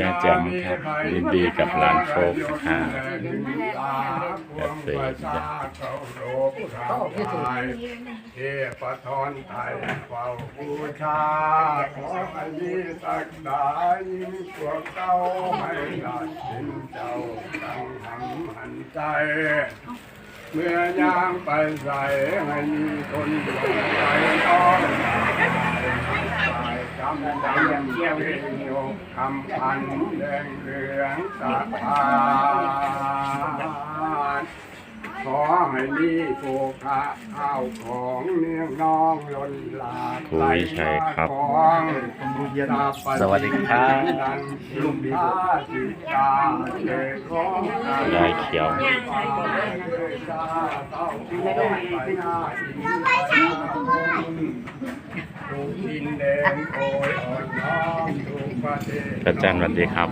ยาแจมครับยินดีกับหลานโชคค่ะแบบเสียงจ้ะเทพทอนไทยเฝ้าบูชาขอให้มีสักดายิ่งพวกเจ้าให้ได้ชินเจ้าตั้งหันหันใจเมื่อย่างไปใส่ให้มีคนหลงใจต้องจำจำเที่ยวโยก คำพันแดงเหลืองสะพาน ขอให้มีโภคะข้าวของเนื้องน้องล้นหลากคุยชัยครับของสวัสดีครับ ลุมท่าจิตาเด็กของยายเขียวดินแดงโอยอ่อนน้อมถูกประเทศพระจันทร์สวัสดีครับ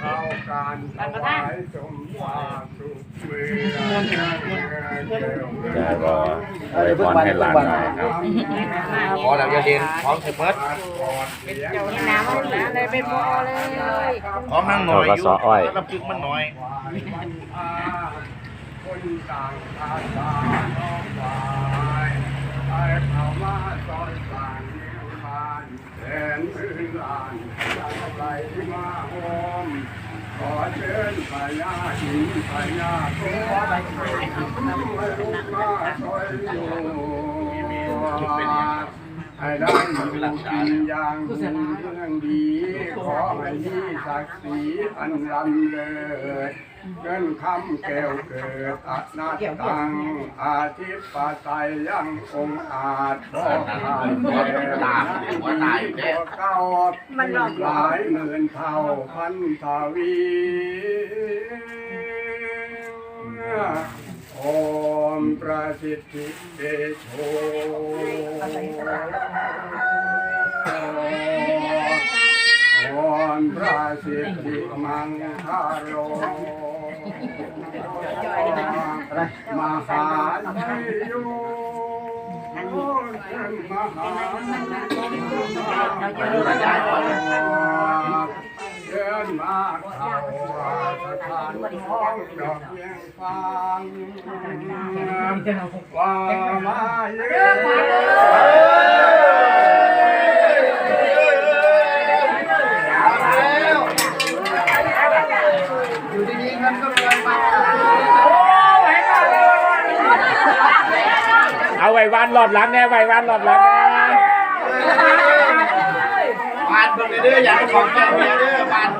เข้าการถวายสมมาสุขเมื่อยายรออวยพรให้หลานหน่อยครับพอแล้วจะเรียนพร้อมเสร็จเบิดน้ำเลยเป็นโมเลยพร้อมนั่งหน่อยเราก็ซ้ออ้อยแล้วน้ำพริกมันน้อยคนต่างภาษาน้องวายไอ้เขามาซอยต่างเมืองบ้านแสนพื้นลานไหลมาโฮม ขอเชิญพญาหินพญาโตมาลุกมาช่วยอยู่ ให้ได้อยู่กินอย่างดีเรื่องดี ขอให้มีศักดิ์ศรีอันลำเลิศเงินคำแก้วเกิดอนัตตังอาทิตย์ปาไตยยังองค์อาจบอกผ่านแก่ดีกว่าเก้าหลายหมื่นเท่าพันทวี สิทธิเดโช วอนพระสิทธิมังคาโลมหาชัยโยมหาเ สถานของดอกเยียงฟางว่ามาเยอะอยู่ดีๆเงินก็เกินมาเอาไว้วันหลอดหลังแน่ไว้วันหลอดหลังแน่บานเบิ่งเด้ออย่าไปของแก้เมียเด้อ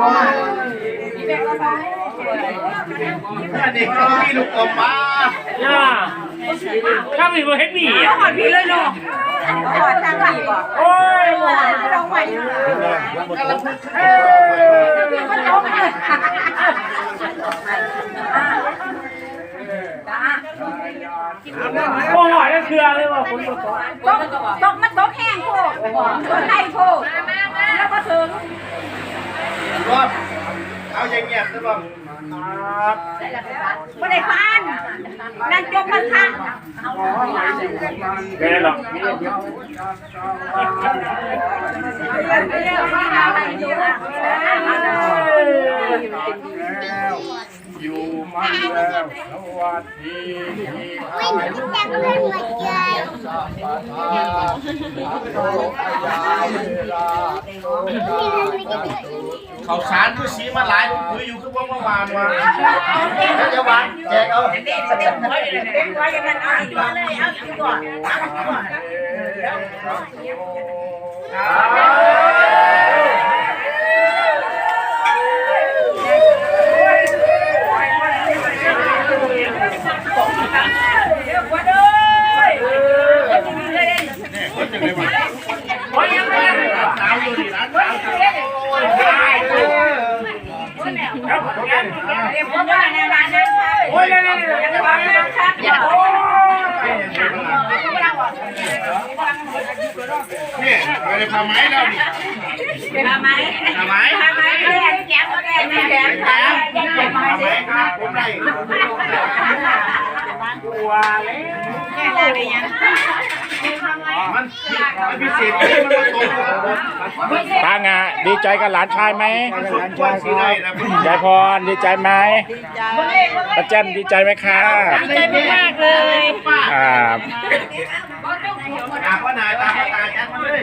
บานอันนี้ก็มีลูกอมมาย่าถ้ามีบ่เฮดนี่อะขอพี่เลยเนาะขอทางดีบ่โอ้ยบ่ต้องไปกระพุ้งบ่หอยได้เครือเลยว่าคนบ่ตกตกตกมันตกแห้งโพดตกไข่โพดแล้วก็ถึง รอดเอาอย่างเงี้ยคือบ่บ่ได้ฟานนั่นจบมันค่ะแม่หรอก แล้วอยู่มันแล้ว สวัสดีที่ข้าพเจ้านมาเจอเวลาเขาสารคือสีมาหลายผมคุยอยู่คือว่าเมื่อวานว่าแล้วจะหวานแจกเอาเต็มเต็มไว้เลยเต็มไว้อย่างนั้นเอาอีกเลยเอาอีกก่อนเอาอีกก่อน เรียกว่าบ้านในร้านนั้นโอ้ยเลยเลยเลยอย่าบอกนะครับอย่าโอ้ย เนี่ยเราจะทำไม้แล้วนี่ทำไมทำไม้ทำไมแดงแก้มแดงแดงแดงแดงแดงทำไม้ครับผมได้แก้ได้ยังมันมันพิเศษที่มันตรงป้างาดีใจกับหลานชายไหมควรสีได้นะยายพรดีใจไหมป้าแจ้นดีใจไหมคะดีใจมากเลยครับ ตาพ่อนายตาพ่อตาจัดมาเลย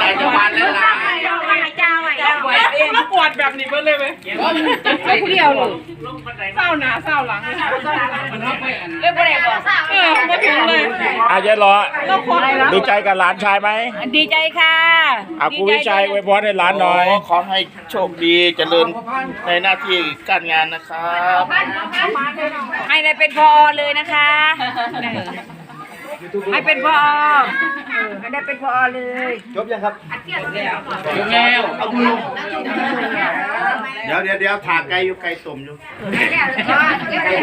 นายจะวันแล้วล่ะ เจ้าเจ้าเจ้า มา กวาดแบบนี้เบิ่เลยไหมไม่ผู้เดียวเลยเศร้าหนาเศร้าหลังเลยเรียกว่าอะไรบอกเออมาถึงเลยอายายรอดีใจกับหลานชายไหมดีใจค่ะอากูวิชัยอวยพรให้หลานหน่อย ขอให้โชคดีเจริญในหน้าที่การงานนะครับให้ได้เป็นพอเลยนะคะให้เป็นพอให้ได้เป็นพอเลย จบยังครับแล้ว เดี๋ยวเดี๋ยวเดี๋ยวถากไก่อยู่ไก่ต้มอยู่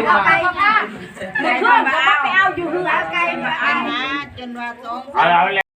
เอาไปค่ะเมื่อคืนก็ไปเอาอยู่เหือไกลมาเอาแล้ว